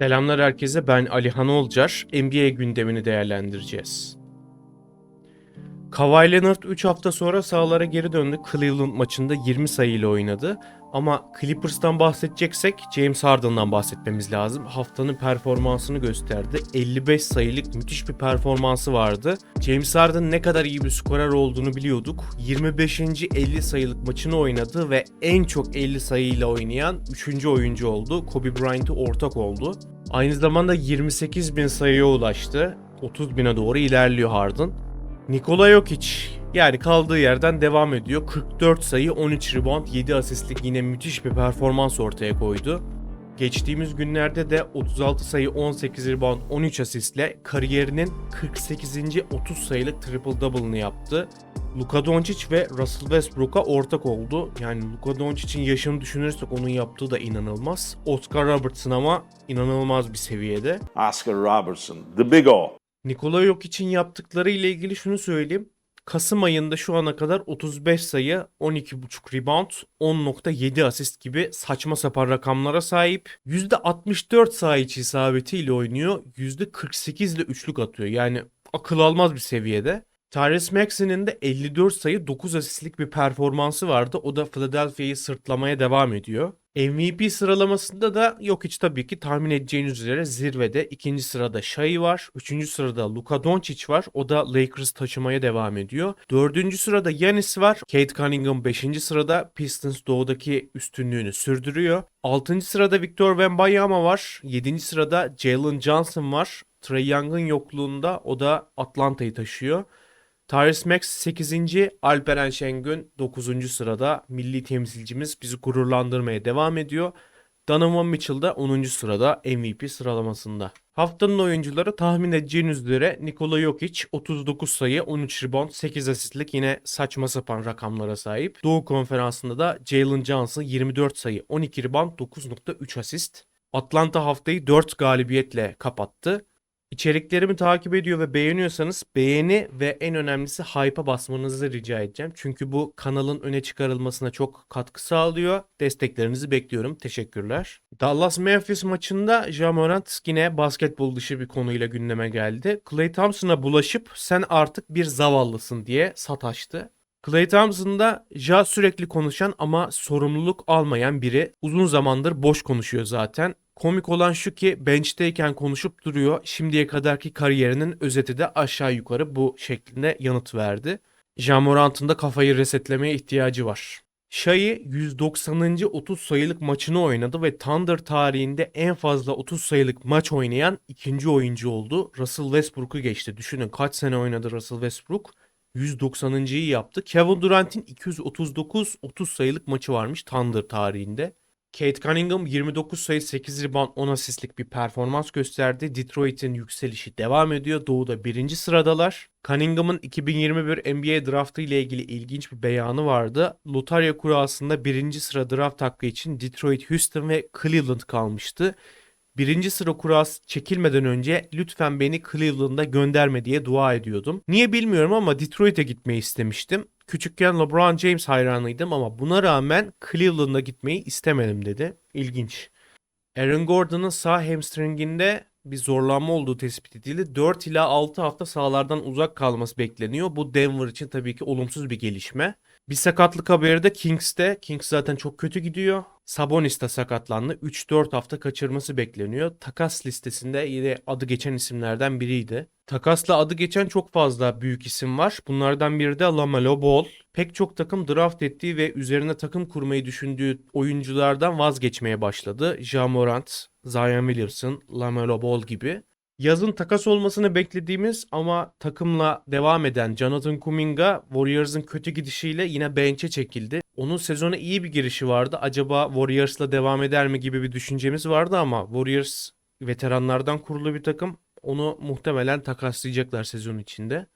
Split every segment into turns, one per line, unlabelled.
Selamlar herkese ben Alihan Olcar. NBA gündemini değerlendireceğiz. Kawhi Leonard 3 hafta sonra sahalara geri döndü. Cleveland maçında 20 sayıyla oynadı. Ama Clippers'tan bahsedeceksek James Harden'dan bahsetmemiz lazım. Haftanın performansını gösterdi. 55 sayılık müthiş bir performansı vardı. James Harden ne kadar iyi bir skorer olduğunu biliyorduk. 25. 50 sayılık maçını oynadı ve en çok 50 sayıyla oynayan 3. oyuncu oldu. Kobe Bryant'ı ortak oldu. Aynı zamanda 28 bin sayıya ulaştı. 30 bine doğru ilerliyor Harden. Nikola Jokic yani kaldığı yerden devam ediyor. 44 sayı, 13 rebound, 7 asistlik yine müthiş bir performans ortaya koydu. Geçtiğimiz günlerde de 36 sayı, 18 rebound, 13 asistle kariyerinin 48. 30 sayılık triple double'ını yaptı. Luka Doncic ve Russell Westbrook'a ortak oldu. Yani Luka Doncic'in yaşını düşünürsek onun yaptığı da inanılmaz. Oscar Robertson ama inanılmaz bir seviyede.
Oscar Robertson, the big O.
Nikola Jokic'in yaptıkları ile ilgili şunu söyleyeyim. Kasım ayında şu ana kadar 35 sayı, 12.5 rebound, 10.7 asist gibi saçma sapan rakamlara sahip. %64 sayı içi isabetiyle oynuyor. %48 ile üçlük atıyor. Yani akıl almaz bir seviyede. Tyrese Maxey'nin de 54 sayı 9 asistlik bir performansı vardı. O da Philadelphia'yı sırtlamaya devam ediyor. MVP sıralamasında da Jokic tabii ki tahmin edeceğiniz üzere zirvede. ikinci sırada Shai var. Üçüncü sırada Luka Doncic var. O da Lakers taşımaya devam ediyor. Dördüncü sırada Giannis var. Kate Cunningham beşinci sırada Pistons doğudaki üstünlüğünü sürdürüyor. Altıncı sırada Victor Wembanyama var. Yedinci sırada Jalen Johnson var. Trey Young'ın yokluğunda o da Atlanta'yı taşıyor. Tyrese Max 8. Alperen Şengün 9. sırada milli temsilcimiz bizi gururlandırmaya devam ediyor. Donovan Mitchell da 10. sırada MVP sıralamasında. Haftanın oyuncuları tahmin edeceğiniz üzere Nikola Jokic 39 sayı, 13 rebound, 8 asistlik yine saçma sapan rakamlara sahip. Doğu konferansında da Jalen Johnson 24 sayı, 12 rebound, 9.3 asist. Atlanta haftayı 4 galibiyetle kapattı. İçeriklerimi takip ediyor ve beğeniyorsanız beğeni ve en önemlisi hype'a basmanızı rica edeceğim. Çünkü bu kanalın öne çıkarılmasına çok katkı sağlıyor. Desteklerinizi bekliyorum. Teşekkürler. Dallas Memphis maçında Ja Morant yine basketbol dışı bir konuyla gündeme geldi. Klay Thompson'a bulaşıp sen artık bir zavallısın diye sataştı. Klay Thompson da Ja sürekli konuşan ama sorumluluk almayan biri. Uzun zamandır boş konuşuyor zaten. Komik olan şu ki bench'teyken konuşup duruyor. Şimdiye kadarki kariyerinin özeti de aşağı yukarı bu şeklinde yanıt verdi. Ja Morant'ın da kafayı resetlemeye ihtiyacı var. Shai 190. 30 sayılık maçını oynadı ve Thunder tarihinde en fazla 30 sayılık maç oynayan ikinci oyuncu oldu. Russell Westbrook'u geçti. Düşünün kaç sene oynadı Russell Westbrook. 190.'yı yaptı. Kevin Durant'in 239 30 sayılık maçı varmış Thunder tarihinde. Kate Cunningham 29 sayı 8 rebound 10 asistlik bir performans gösterdi. Detroit'in yükselişi devam ediyor. Doğu'da birinci sıradalar. Cunningham'ın 2021 NBA draftı ile ilgili ilginç bir beyanı vardı. Lotarya kurasında birinci sıra draft hakkı için Detroit, Houston ve Cleveland kalmıştı. Birinci sıra kurası çekilmeden önce lütfen beni Cleveland'a gönderme diye dua ediyordum. Niye bilmiyorum ama Detroit'e gitmeyi istemiştim. Küçükken LeBron James hayranıydım ama buna rağmen Cleveland'a gitmeyi istemedim dedi. İlginç. Aaron Gordon'ın sağ hamstringinde bir zorlanma olduğu tespit edildi. 4 ila 6 hafta sahalardan uzak kalması bekleniyor. Bu Denver için tabii ki olumsuz bir gelişme. Bir sakatlık haberi de Kings'te. Kings zaten çok kötü gidiyor. Sabonis de sakatlandı. 3-4 hafta kaçırması bekleniyor. Takas listesinde yine adı geçen isimlerden biriydi. Takasla adı geçen çok fazla büyük isim var. Bunlardan biri de LaMelo Ball. Pek çok takım draft ettiği ve üzerine takım kurmayı düşündüğü oyunculardan vazgeçmeye başladı. Ja Morant, Zion Williamson, LaMelo Ball gibi. Yazın takas olmasını beklediğimiz ama takımla devam eden Jonathan Kuminga Warriors'ın kötü gidişiyle yine bench'e çekildi. Onun sezona iyi bir girişi vardı. Acaba Warriors'la devam eder mi gibi bir düşüncemiz vardı ama Warriors veteranlardan kurulu bir takım. Onu muhtemelen takaslayacaklar sezon içinde.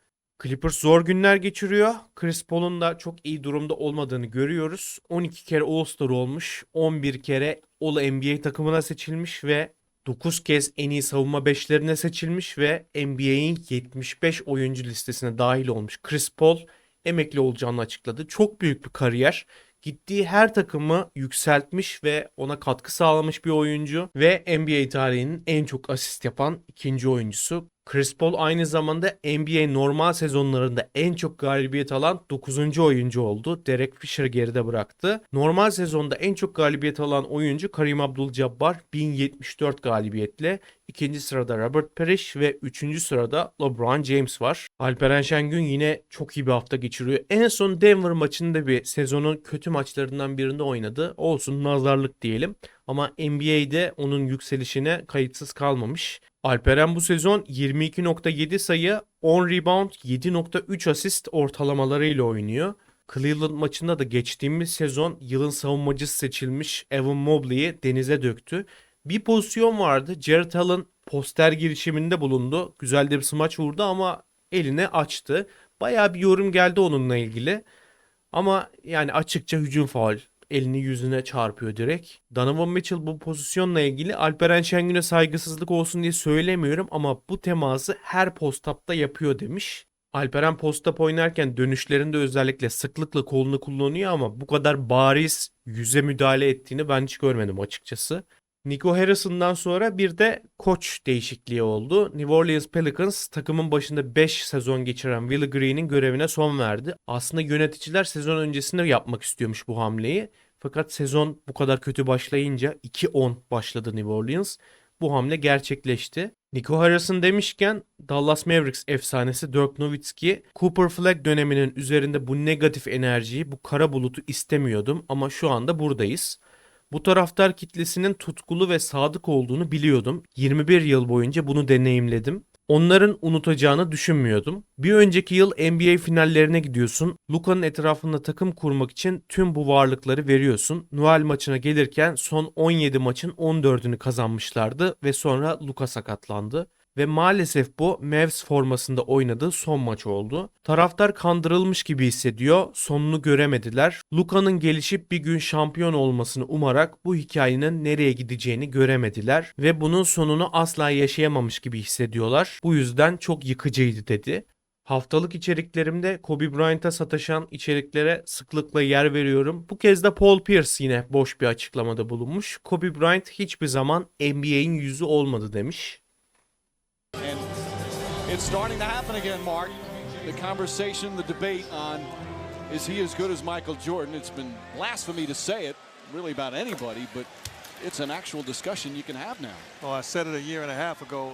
Clippers zor günler geçiriyor. Chris Paul'un da çok iyi durumda olmadığını görüyoruz. 12 kere All-Star olmuş, 11 kere All-NBA takımına seçilmiş ve 9 kez en iyi savunma beşlerine seçilmiş ve NBA'in 75 oyuncu listesine dahil olmuş. Chris Paul emekli olacağını açıkladı. Çok büyük bir kariyer. Gittiği her takımı yükseltmiş ve ona katkı sağlamış bir oyuncu ve NBA tarihinin en çok asist yapan ikinci oyuncusu. Chris Paul aynı zamanda NBA normal sezonlarında en çok galibiyet alan 9. oyuncu oldu. Derek Fisher geride bıraktı. Normal sezonda en çok galibiyet alan oyuncu Kareem Abdul-Jabbar 1074 galibiyetle. İkinci sırada Robert Parrish ve üçüncü sırada LeBron James var. Alperen Şengün yine çok iyi bir hafta geçiriyor. En son Denver maçında bir sezonun kötü maçlarından birinde oynadı. Olsun nazarlık diyelim. Ama NBA'de onun yükselişine kayıtsız kalmamış. Alperen bu sezon 22.7 sayı, 10 rebound, 7.3 asist ortalamalarıyla oynuyor. Cleveland maçında da geçtiğimiz sezon yılın savunmacısı seçilmiş Evan Mobley'i denize döktü. Bir pozisyon vardı. Jared Allen poster girişiminde bulundu. Güzel de bir smaç vurdu ama eline açtı. Bayağı bir yorum geldi onunla ilgili. Ama yani açıkça hücum faul. Elini yüzüne çarpıyor direkt. Donovan Mitchell bu pozisyonla ilgili Alperen Şengün'e saygısızlık olsun diye söylemiyorum ama bu teması her postapta yapıyor demiş. Alperen postap oynarken dönüşlerinde özellikle sıklıkla kolunu kullanıyor ama bu kadar bariz yüze müdahale ettiğini ben hiç görmedim açıkçası. Nico Harrison'dan sonra bir de koç değişikliği oldu. New Orleans Pelicans takımın başında 5 sezon geçiren Willie Green'in görevine son verdi. Aslında yöneticiler sezon öncesinde yapmak istiyormuş bu hamleyi. Fakat sezon bu kadar kötü başlayınca 2-10 başladı New Orleans. Bu hamle gerçekleşti. Nico Harrison demişken Dallas Mavericks efsanesi Dirk Nowitzki Cooper Flag döneminin üzerinde bu negatif enerjiyi, bu kara bulutu istemiyordum ama şu anda buradayız. Bu taraftar kitlesinin tutkulu ve sadık olduğunu biliyordum. 21 yıl boyunca bunu deneyimledim. Onların unutacağını düşünmüyordum. Bir önceki yıl NBA finallerine gidiyorsun. Luka'nın etrafında takım kurmak için tüm bu varlıkları veriyorsun. Noel maçına gelirken son 17 maçın 14'ünü kazanmışlardı ve sonra Luka sakatlandı ve maalesef bu Mavs formasında oynadığı son maç oldu. Taraftar kandırılmış gibi hissediyor, sonunu göremediler. Luka'nın gelişip bir gün şampiyon olmasını umarak bu hikayenin nereye gideceğini göremediler ve bunun sonunu asla yaşayamamış gibi hissediyorlar. Bu yüzden çok yıkıcıydı dedi. Haftalık içeriklerimde Kobe Bryant'a sataşan içeriklere sıklıkla yer veriyorum. Bu kez de Paul Pierce yine boş bir açıklamada bulunmuş. Kobe Bryant hiçbir zaman NBA'in yüzü olmadı demiş.
And it's starting to happen again, Mark. The conversation, the debate on is he as good as Michael Jordan? It's been blasphemy to say it, really about anybody, but it's an actual discussion you can have now.
Well, I said it a year and a half ago.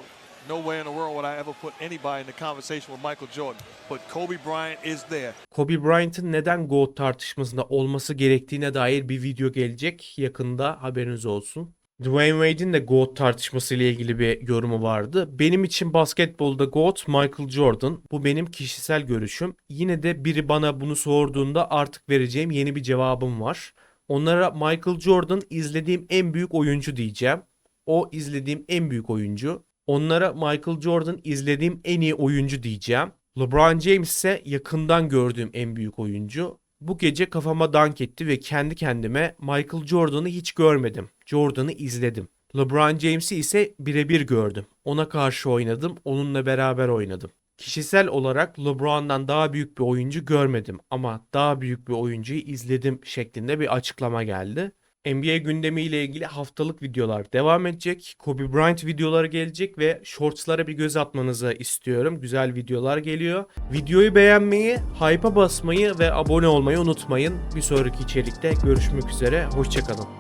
Nowhere in the world would I ever put anybody in the conversation with Michael Jordan. But Kobe Bryant is there.
Kobe Bryant'ın neden GOAT tartışmasında olması gerektiğine dair bir video gelecek. Yakında haberiniz olsun. Dwayne Wade'in de GOAT tartışması ile ilgili bir yorumu vardı. Benim için basketbolda GOAT Michael Jordan. Bu benim kişisel görüşüm. Yine de biri bana bunu sorduğunda artık vereceğim yeni bir cevabım var. Onlara Michael Jordan izlediğim en büyük oyuncu diyeceğim. O izlediğim en büyük oyuncu. Onlara Michael Jordan izlediğim en iyi oyuncu diyeceğim. LeBron James ise yakından gördüğüm en büyük oyuncu. Bu gece kafama dank etti ve kendi kendime Michael Jordan'ı hiç görmedim. Jordan'ı izledim. LeBron James'i ise birebir gördüm. Ona karşı oynadım, onunla beraber oynadım. Kişisel olarak LeBron'dan daha büyük bir oyuncu görmedim ama daha büyük bir oyuncuyu izledim şeklinde bir açıklama geldi. NBA gündemiyle ilgili haftalık videolar devam edecek. Kobe Bryant videoları gelecek ve shortslara bir göz atmanızı istiyorum. Güzel videolar geliyor. Videoyu beğenmeyi, hype'a basmayı ve abone olmayı unutmayın. Bir sonraki içerikte görüşmek üzere. Hoşçakalın.